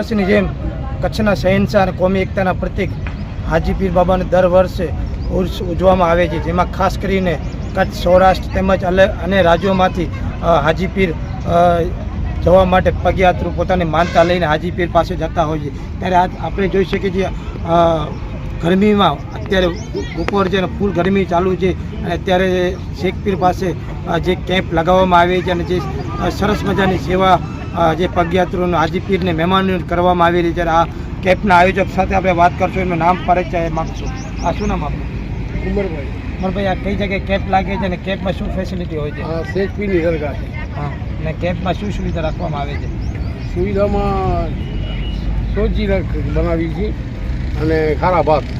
વર્ષની જેમ કચ્છના શહેનશાહ અને કોમી એકતાના પ્રતિક હાજી પીર બાબાને દર વર્ષે ઉજવવામાં આવે છે. જેમાં ખાસ કરીને કચ્છ, સૌરાષ્ટ્ર તેમજ અને રાજ્યોમાંથી હાજીપીર હાજી પીર જવા માટે પગયાત્રુ પોતાની માનતા લઈને હાજી પીર પાસે જતા હોય છે. ત્યારે આજ આપણે જોઈ શકીએ છીએ ગરમીમાં અત્યારે બપોર છે અને ફૂલ ગરમી ચાલુ છે અને અત્યારે શેખપીર પાસે જે કેમ્પ લગાવવામાં આવે છે અને જે સરસ મજાની સેવા જે પગયાત્રીઓનું હાજી પીરને મહેમાનો કરવામાં આવેલી અને આ કેમ્પના આયોજક સાથે આપણે વાત કરશું. એમનું નામ પરિચય માગશું આ શું નામ આપણું ઉમરભાઈ મનભાઈ આ કઈ જગ્યાએ કેમ્પ લાગે છે અને કેમ્પમાં શું ફેસિલિટી હોય છે? શેખપીરની દરગાહ છે. હા અને કેમ્પમાં શું સુવિધા રાખવામાં આવે છે? સુવિધામાં સોજી બનાવી છે અને ખારા ભાત. હા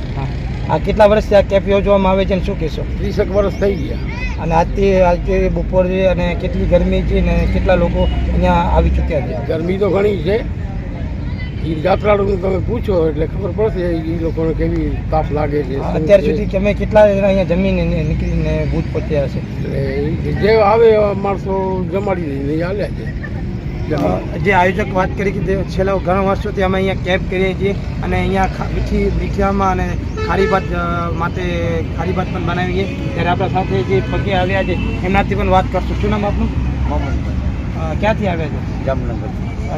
આ કેટલા વર્ષથી આ કેમ્પ યોજવામાં આવે છે અને શું કહેશો? ત્રીસેક વર્ષ થઈ ગયા. અને આજથી આજે બપોર છે અને કેટલી ગરમી છે અને કેટલા લોકો અહીંયા આવી ચૂક્યા છે? ગરમી તો ઘણી છે. એ યાત્રાળુને તમે પૂછો એટલે ખબર પડશે એ લોકોને કેવી તાપ લાગે છે અત્યાર. સુધી તમે કેટલા અહીંયા જમીને નીકળીને ભૂત પહોંચ્યા હશે એટલે જે આવે માણસો જમાડી દઈને હાલ્યા છે. જે આયોજક વાત કરી કે છેલ્લા ઘણા વર્ષોથી અમે અહીંયા કેમ્પ કરીએ છીએ અને અહીંયા ખા- મીઠી મીઠામાં અને ખારી ભાત માટે ખારી ભાત પણ બનાવીએ ત્યારે આપણા સાથે જે પગે આવ્યા છે એમનાથી પણ વાત કરશું. શું નામ આપનું? ક્યાંથી આવ્યા છે? જામનગર.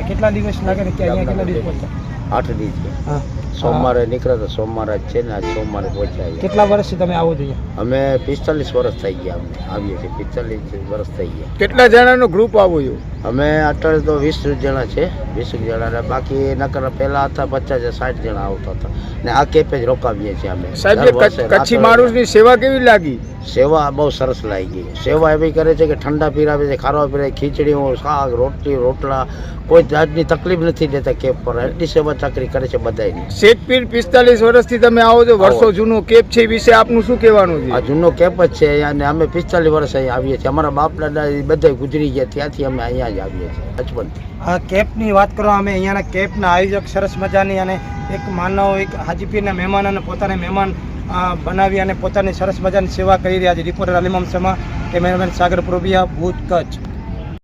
કેટલા દિવસ લાગે ને કે અહીંયા કેટલા દિવસ પહોંચ્યા? આઠ દિવસ હા. સોમવારે નીકળ્યા તો સોમવારે જ છે ને આજ સોમવારે પહોંચ્યા કેટલા વર્ષથી તમે આવો જોઈએ અમે પિસ્તાલીસ વર્ષ થઈ ગયા અમને આવીએ છીએ. પિસ્તાલીસ વર્ષ થઈ ગયા. કેટલા જણાનું ગ્રુપ આવ્યું અમે અત્યારે તો વીસ જણા છે વીસ જણા બાકી નકર પહેલા હતા પચાસ સાઠ જણા આવતા હતા. ને આ કેપે જ રોકાવીએ છીએ અમે. દર વર્ષે રાત્રે સેવા કેવી લાગી? સેવા બહુ સરસ લાગી. સેવા એવી કરે છે કે ઠંડા પીરાવે છે ખારવા પીરાવે ખીચડીઓ શાક રોટલી રોટલા. કોઈ જાતની તકલીફ નથી દેતા કેપ પર. એટલી સેવા ચાકરી કરે છે બધાની શેખપીર પિસ્તાલીસ વર્ષથી તમે આવો છો. વર્ષો જૂનો કેપ છે એ વિશે આપનું શું કહેવાનું આ જૂનો કેપ જ છે અને અમે પિસ્તાલીસ વર્ષ અહીં આવીએ છીએ. અમારા બાપ દાદા બધા ગુજરી ગયા ત્યાંથી અમે અહીંયા જ આવીએ છીએ બચપનથી આ કેમ્પની વાત કરો અમે અહીંયાના કેમ્પના આયોજક સરસ મજાની અને એક માનવ, એક હાજીપીરના મહેમાન અને પોતાને મહેમાન બનાવી અને પોતાની સરસ મજાની સેવા કરી રહ્યા છે. રિપોર્ટર અલીમામ સમા કેમેરામેન સાગર પ્રોબિયા ભૂત કચ્છ.